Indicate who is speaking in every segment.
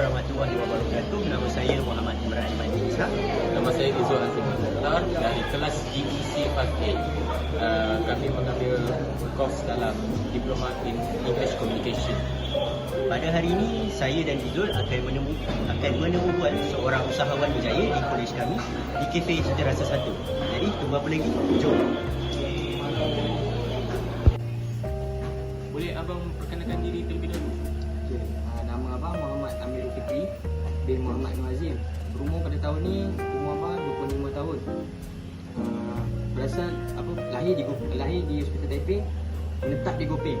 Speaker 1: warahmatullahi wabarakatuh. Nama saya Muhammad Imran Imani Isa.
Speaker 2: Nama saya Izul Azim Mukhtar dari kelas GEC 5A. Uh, kami mengambil kos dalam Diploma in English Communication.
Speaker 1: Pada hari ini saya dan Izul akan menemu akan menemubual seorang usahawan berjaya di kolej kami di Cafe Cita Rasa 1. Jadi tunggu apa lagi? Jom.
Speaker 2: Boleh abang perkenalkan diri
Speaker 3: bin Muhammad Nur Azim. Berumur pada tahun ni umur abang 25 tahun. Uh, berasal apa lahir di Gop- lahir di Hospital Taiping, menetap di Gopeng.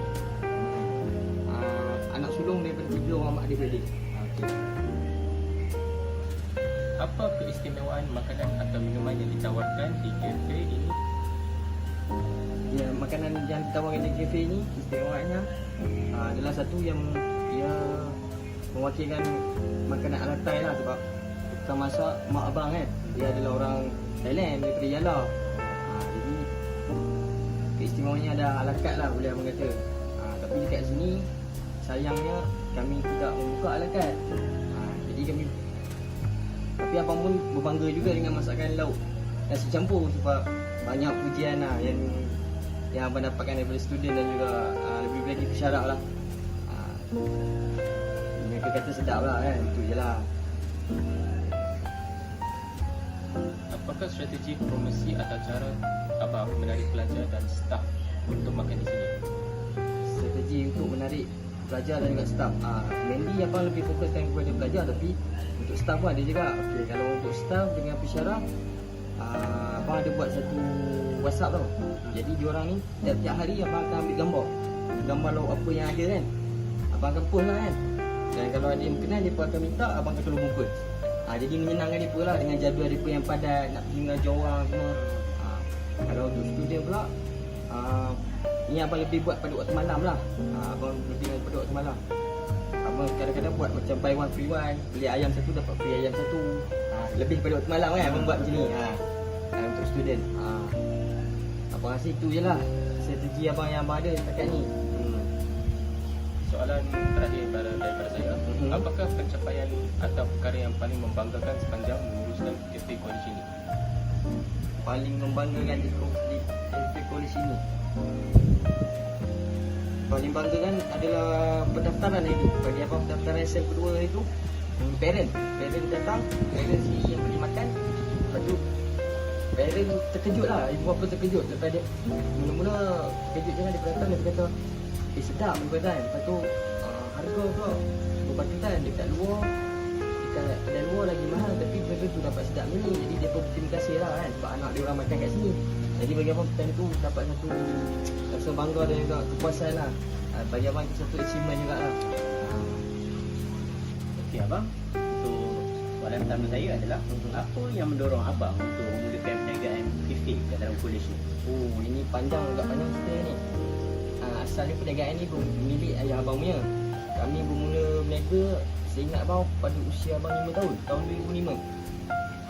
Speaker 3: Uh, anak sulung daripada tiga orang mak adik-beradik.
Speaker 2: Okey. Apa keistimewaan makanan atau minuman yang ditawarkan di kafe ini?
Speaker 3: Ya, makanan yang ditawarkan di kafe ni istimewanya uh, adalah satu yang ia mewakilkan makanan ala Thai lah sebab tukang masak mak abang kan. Dia adalah orang Thailand daripada Yala uh, jadi keistimewaannya ada ala carte lah boleh abang kata. Uh, tapi dekat sini sayangnya kami tidak membuka ala carte uh, jadi kami tapi abang pun berbangga juga dengan masakan lauk nasi campur sebab banyak pujian lah yang yang abang dapatkan daripada student dan juga uh, lebih lagi pesyarak lah. Uh, mereka kata sedap lah kan itu je lah.
Speaker 2: Apakah strategi promosi atau cara abang menarik pelajar dan staf untuk makan di sini?
Speaker 3: strategi untuk menarik pelajar dan juga staff. Uh, mainly abang lebih fokuskan kepada pelajar tapi untuk staff pun ada juga. Okay, kalau untuk staff dengan pesyarak uh, abang ada buat satu whatsapp tau. Jadi diorang ni tiap-tiap hari abang akan ambil gambar. Gambar lauk apa yang ada kan. Abang akan post lah kan dan kalau ada yang kenal dia pun akan minta abang akan tolong bungkus uh, jadi menyenangkan dia pun lah dengan jadual dia pun yang padat nak pergi mengajar orang semua uh, kalau untuk student pula uh, ini abang lebih buat pada waktu malam lah. Uh, abang lebih pada waktu malam. Abang kadang-kadang buat macam buy one free one beli ayam satu dapat free ayam satu. Uh, lebih pada waktu malam kan abang buat macam ni. Uh, untuk student. Uh, abang rasa itu je lah strategi abang yang abang ada setakat ni.
Speaker 2: Soalan terakhir pada daripada saya,
Speaker 3: Mhm.
Speaker 2: apakah pencapaian atau perkara yang paling membanggakan sepanjang menguruskan kafe college ini?
Speaker 3: paling membanggakan di di college ini? Paling banggakan adalah pendaftaran itu. Bagi apa pendaftaran SM kedua itu parent. Parent datang parent si yang beli makan. Lepas tu parent terkejut lah. Ibu bapa terkejut. Lepas dia mula-mula terkejut jangan dia datang dia kata eh sedap kata kan lepas tu uh, harga pula berbatutan dekat luar. Dekat kedai luar lagi mahal tapi benda tu dapat sedap ni. Jadi dia pun terima kasih lah kan. Sebab anak dia orang makan kat sini. Jadi bagi abang petang tu dapat satu rasa bangga dan juga kepuasan lah. Ah, bagi abang itu satu achievement juga lah. Ah,
Speaker 1: Okey abang. Untuk soalan pertama saya adalah apa yang mendorong abang untuk memulakan perniagaan kafe kat dalam kolej ni?
Speaker 3: oh ini panjang agak panjang cerita ni Asalnya perniagaan ni milik ayah abang punya. Kami bermula berniaga saya ingat abang pada usia abang 5 tahun tahun 2005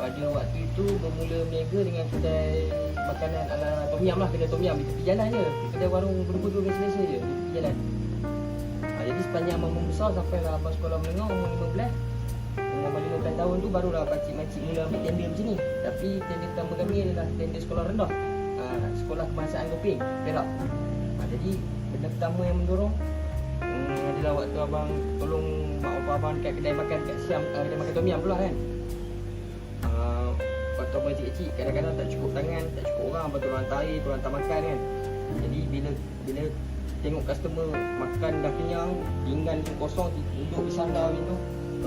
Speaker 3: pada waktu itu bermula berniaga dengan kedai makanan ala tom yam lah kedai tom yam di tepi jalan je. Kedai warung berdua-dua biasa-biasa je di tepi jalan. Ha, jadi sepanjang abang membesar sampai lah abang sekolah menengah umur 15 Umur abang 15 tahun tu barulah pakcik-makcik mula ambil tender macam ni. Tapi tender pertama kami adalah tender sekolah rendah. Ha, sekolah kebangsaan Gopeng Perak jadi benda pertama yang mendorong hmm, adalah waktu abang tolong mak bapak abang dekat kedai makan kat Siam uh, kedai makan Tom Yam pula kan? Uh, waktu abang kecil-kecil kadang-kadang tak cukup tangan tak cukup orang abang tolong hantar air tolong hantar makan kan? Jadi bila bila tengok customer makan dah kenyang pinggan tu kosong duduk di sandar tu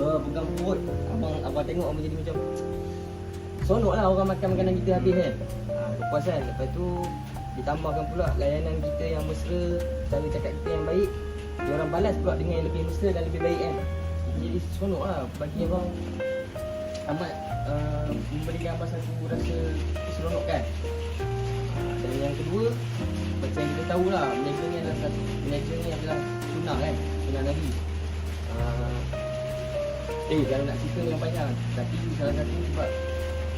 Speaker 3: uh, pegang perut abang abang tengok abang jadi macam Sonok lah orang makan makanan kita habis kan? Ha, Kepuasan Lepas tu Ditambahkan pula layanan kita yang mesra Cara cakap kita yang baik Dia orang balas pula dengan yang lebih mesra dan lebih baik kan? Jadi seronok lah Bagi abang Amat uh, Memberikan abang satu rasa keseronokan ha, Dan yang kedua Macam kita tahu lah Berniaga ni adalah satu Berniaga ni adalah sunnah kan? Sunnah Nabi. Uh, Eh kalau nak cerita yang panjang Tapi salah satu sebab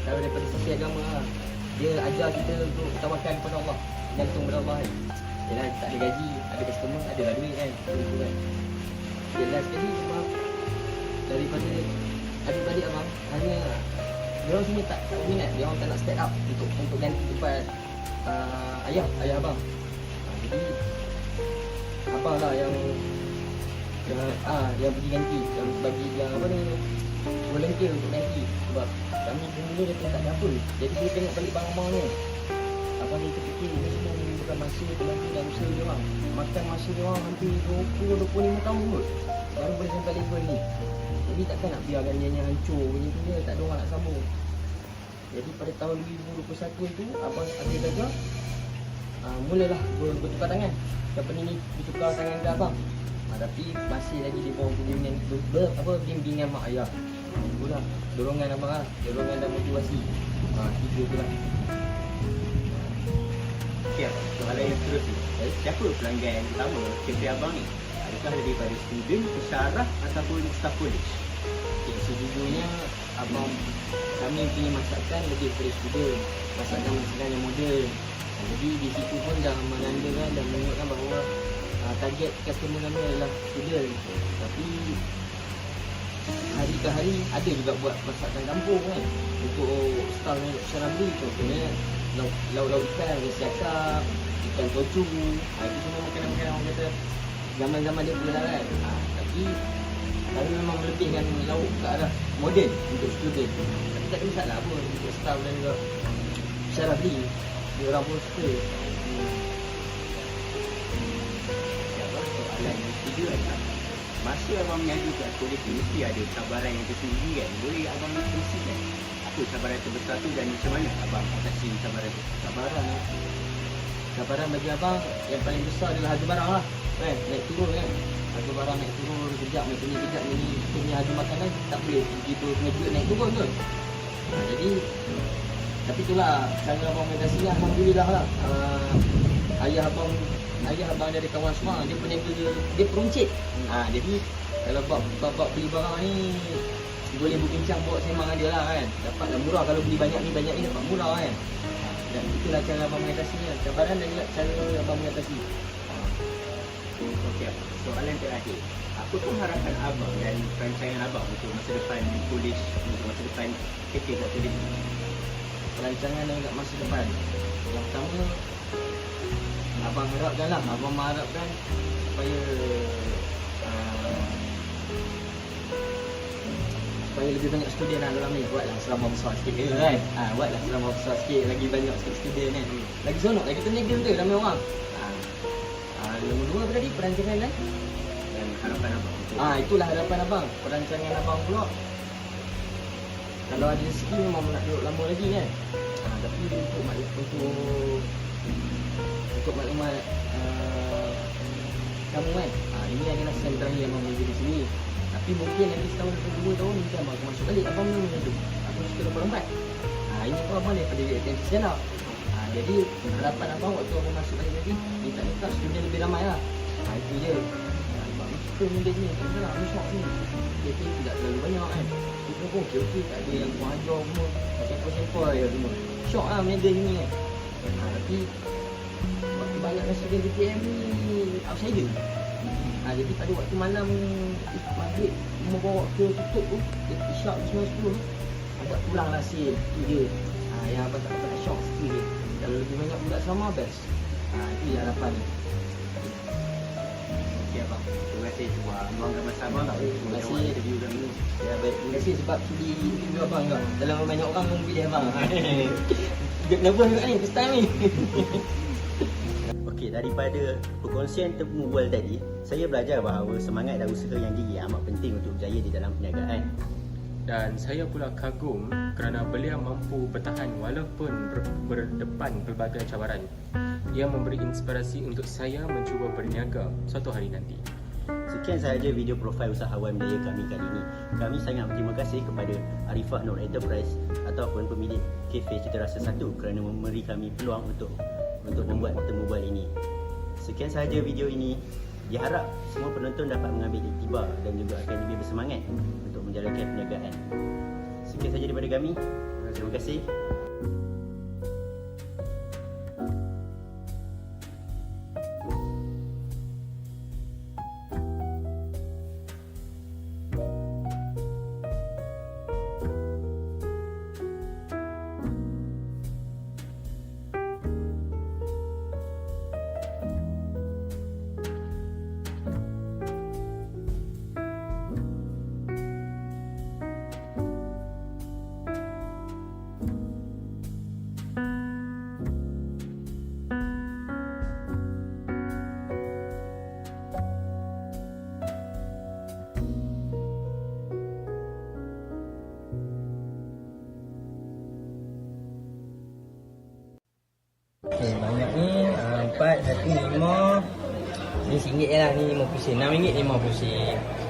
Speaker 3: Kalau daripada sisi agama lah Dia ajar kita untuk tawakkal kepada Allah. Gantung kepada Allah kan. Yalah tak ada gaji Ada customer Ada lah duit kan Itu kan. Jelas sekali sebab Daripada adik abang hanya dia orang sini tak minat dia orang tak nak step up untuk untuk ganti tempat uh, ayah ayah abang. Uh, jadi abang lah yang yang ah yang pergi ganti yang bagi yang apa ni volunteer untuk ganti sebab kami mula dia tak ada apa jadi dia tengok balik barang-barang ni. Abang dia terfikir ni semua ni bukan masa nanti dan usaha dia orang. Makan masa dia orang hampir 20 25 tahun kot. Baru boleh sampai level ni. Jadi takkan nak biarkan dia hancur tu dia tak ada orang nak sambung. Jadi pada tahun 2021 tu abang ada gagal. Uh, mulalah ber- bertukar tangan. Company ni bertukar tangan ke abang? Uh, tapi masih lagi di bawah bimbingan apa bimbingan mak ayah itulah dorongan abang lah dorongan dan motivasi uh, tiga tu lah
Speaker 1: abang. soalan yang seterusnya. Eh, Siapa pelanggan utama kafe abang ni? Adakah daripada student, pesarah ataupun staff college?
Speaker 3: Okay, sejujurnya abang kami punya masakan lebih kepada student masakan-masakan yang moden jadi di situ pun dah menandakan dan menunjukkan bahawa uh, target customer kami adalah student tapi hari ke hari ada juga buat masakan kampung kan? Untuk style yang syarabri contohnya lauk lauk, lauk ikan nasi akap ikan tocu ha, itu semua makanan-makanan orang kata. Zaman-zaman dia pula kan? Ha, tapi kami memang melebihkan lauk ke arah moden untuk student. Tapi tak ada masalah pun untuk staff dan juga syarabri dia orang pun suka. Hmm.
Speaker 1: Soalan adalah Masa abang meniaga kat kolej ni mesti ada cabaran yang tersendiri kan? Boleh abang kongsikan apa cabaran terbesar tu dan macam mana abang atasi cabaran tu?
Speaker 3: cabaran eh. cabaran bagi abang yang paling besar adalah harga barang lah. Kan? Naik turun kan? Harga barang naik turun kejap macam ni kejap ni kita punya harga makanan tak boleh begitu kena naik turun tu. Ha, jadi tapi itulah cara abang mengatasi Alhamdulillah lah. Uh, ayah abang ayah abang dari kawan semua dia peniaga dia dia peruncit. Ha, jadi kalau bab, bab, bab beli barang ni boleh berbincang bawa sembang dia lah kan. Dapatlah murah. Kalau beli banyak ni banyak ni dapat murah kan. Ha, dan itulah cara abang mengatasinya cabaran dan juga cara abang mengatasi Ha,
Speaker 1: Okey, soalan terakhir. Apa pun harapan abang dan perancangan abang untuk masa depan kolej, untuk masa depan kat kolej ni?
Speaker 3: perancangan dan masa depan. Yang pertama abang harapkan lah abang mengharapkan supaya uh, supaya lebih banyak student lah dalam ni. Buatlah selama besar sikit ke kan? Ha, buatlah selama besar sikit. Lagi banyak sikit student kan? Lagi sonok lagi peniaga tu ramai orang. Ha. Ha, nombor dua tadi perancangan kan?
Speaker 1: Dan harapan abang
Speaker 3: Ah itulah harapan abang. Perancangan abang pula. Kalau ada rezeki memang nak duduk lama lagi kan. Ah tapi untuk untuk untuk maklumat uh, kamu kan. Ah ini adalah sen terakhir yang boleh di sini. Tapi mungkin nanti setahun atau dua tahun nanti abang akan masuk balik. Abang memang macam tu. Aku suka nombor empat. Ah ini pun abang daripada atensi stand up. Ah jadi harapan abang waktu abang masuk balik lagi minta-minta student lebih ramai lah. Ah itu je. Ah, Sebab aku suka benda ni. Tak salah, aku shock ni. Dia pun tidak terlalu banyak kan. Kita pun okey-okey. Tak ada yang kurang ajar semua. Sempoi-sempoi je semua. Shock lah meniaga sini kan. Ah, tapi waktu banyaknya student DPM ni. Outsider. Ha, jadi pada waktu malam maghrib mau bawa ke tutup tu dia isyak semua sepuluh tu agak pulang lah sil tu je. Ha, yang abang tak dapat nak shock situ je. Kalau lebih banyak budak sama best. Ha, itu je harapan. Ni
Speaker 1: abang. Terima kasih. Sebab luangkan masa abang tak? Boleh
Speaker 3: Terima kasih.
Speaker 1: jawab interview kami ni.
Speaker 3: ya baik. Terima kasih sebab sudi interview abang juga. Dalam banyak orang yang pilih abang. Nervous juga ni first time ni
Speaker 1: daripada perkongsian temu bual tadi, saya belajar bahawa semangat dan usaha yang gigih amat penting untuk berjaya di dalam perniagaan.
Speaker 2: Dan saya pula kagum kerana beliau mampu bertahan walaupun ber, berdepan pelbagai cabaran. Ia memberi inspirasi untuk saya mencuba berniaga suatu hari nanti.
Speaker 1: Sekian sahaja video profil usahawan berjaya kami kali ini. Kami sangat berterima kasih kepada Arifah Nur Enterprise ataupun pemilik Cafe Cita Rasa 1 kerana memberi kami peluang untuk untuk membuat temu ini. Sekian sahaja video ini. Diharap semua penonton dapat mengambil iktibar dan juga akan lebih bersemangat untuk menjalankan perniagaan. Sekian sahaja daripada kami. Terima kasih.
Speaker 3: Satu lima Ni RM1 je lah Ni RM50